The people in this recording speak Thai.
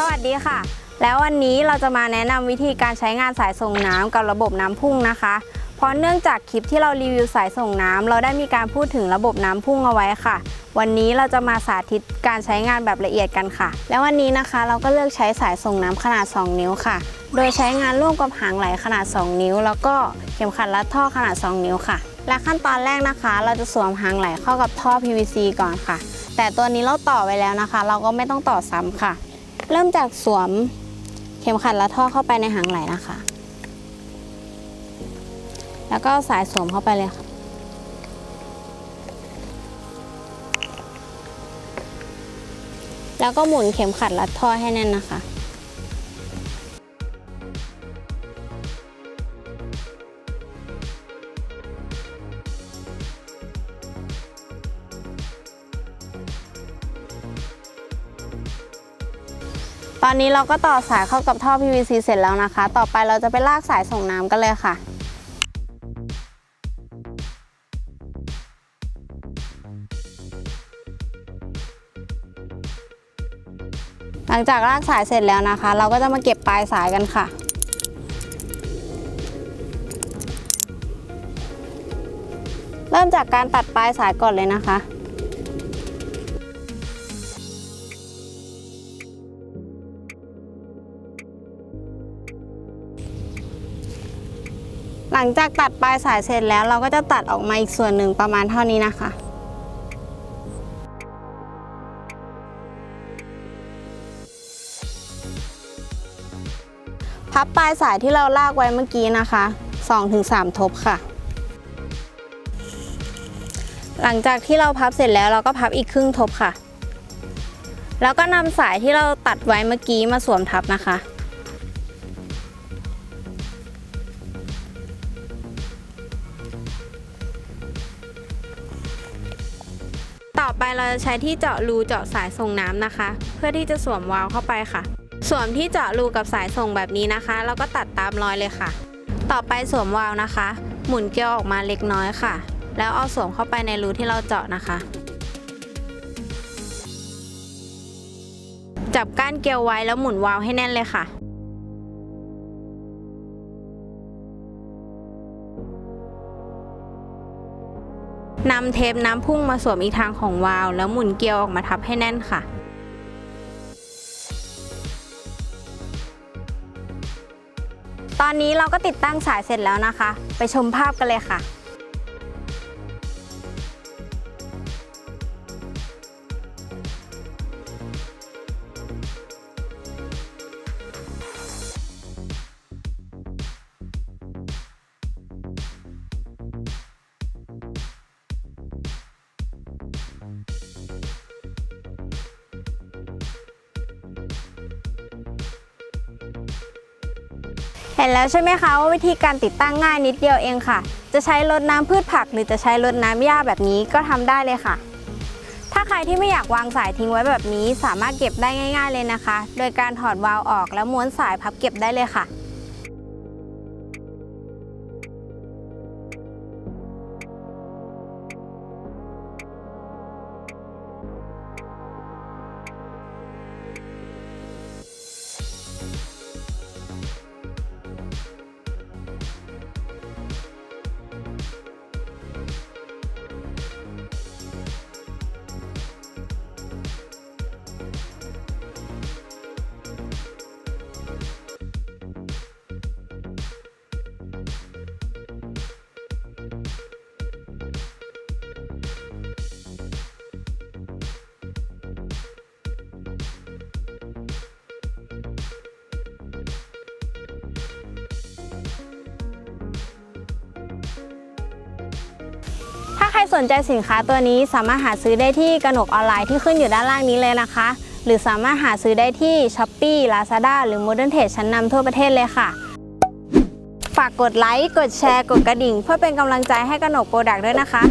สวัสดีค่ะ แล้ววันนี้เราจะมาแนะนำวิธีการใช้งานสายส่งน้ำกับระบบน้ำพุ่งนะคะ เพราะเนื่องจากคลิปที่เรารีวิวสายส่งน้ำเราได้มีการพูดถึงระบบน้ำพุ่งเอาไว้ค่ะ วันนี้เราจะมาสาธิตการใช้งานแบบละเอียดกันค่ะ แล้ววันนี้นะคะเราก็เลือกใช้สายส่งน้ำขนาด 2 นิ้วค่ะ โดยใช้งานร่วมกับหางไหลขนาด 2 นิ้ว แล้วก็เข็มขัดรัดท่อขนาด 2 นิ้วค่ะ และขั้นตอนแรกนะคะ เราจะสวมหางไหลเข้ากับท่อ PVC ก่อนค่ะ แต่ตัวนี้เราต่อไว้แล้วนะคะ เราก็ไม่ต้องต่อซ้ำค่ะ เริ่มจากสวมเข็มขัดและท่อเข้าไปในหางไหลนะคะ แล้วก็สายสวมเข้าไปเลยค่ะแล้วก็หมุนเข็มขัดรัดท่อให้แน่นนะคะ ตอนนี้เราก็ต่อสายเข้ากับท่อ PVC เสร็จแล้วนะคะ ต่อไปเราจะไปลากสายส่งน้ำกันเลยค่ะ หลังจากลากสายเสร็จแล้วนะคะ เราก็จะมาเก็บปลายสายกันค่ะเริ่มจากการตัดปลายสายก่อนเลยนะคะ หลังจากตัดปลายสายเสร็จแล้ว เราก็จะตัดออกมาอีกส่วนหนึ่งประมาณเท่านี้นะคะพับปลายสายที่เราลากไว้เมื่อกี้นะคะ 2-3 ทบค่ะ หลังจากที่เราพับเสร็จแล้วเราก็พับอีกครึ่งทบค่ะ แล้วก็นำสายที่เราตัดไว้เมื่อกี้มาสวมทับนะคะ ต่อไปเราจะใช้ที่เจาะรูเจาะสายส่งน้ำนะคะ เพื่อที่จะสวมวาล์วเข้าไปค่ะ สวมที่เจาะรูกับสายส่งแบบนี้นะคะ แล้วก็ตัดตามรอยเลยค่ะ ต่อไปสวมวาล์วนะคะ หมุนเกลียวออกมาเล็กน้อยค่ะ แล้วเอาสวมเข้าไปในรูที่เราเจาะนะคะ จับก้านเกลียวไว้แล้วหมุนวาล์วให้แน่นเลยค่ะ นำเทปน้ำพุ่งมาสวมอีกทางของวาล์วแล้วหมุนเกลียวออกมาทับให้แน่นค่ะ ตอนนี้เราก็ติดตั้งสายเสร็จแล้วนะคะ ไปชมภาพกันเลยค่ะ เห็นแล้วใช่ไหมคะว่าวิธีการติดตั้งง่ายนิดเดียวเองค่ะ จะใช้รดน้ำพืชผัก หรือจะใช้รดน้ำหญ้าแบบนี้ก็ทำได้เลยค่ะ ถ้าใครที่ไม่อยากวางสายทิ้งไว้แบบนี้ สามารถเก็บได้ง่าย ๆเลยนะคะ โดยการถอดวาล์วออกแล้วม้วนสายพับเก็บได้เลยค่ะ สนใจสินค้าตัวนี้สามารถหาซื้อได้ที่กระหนกออนไลน์ที่ขึ้นอยู่ด้านล่างนี้เลยนะคะ หรือสามารถหาซื้อได้ที่ s h อ p e e Lazada หรือ Modern Trade ชั้นนำทั่วประเทศเลยค่ะ ฝากกดไลค์ กดแชร์ กดกระดิ่ง เพื่อเป็นกำลังใจให้กระหนกโปรดักต์ด้วยนะคะ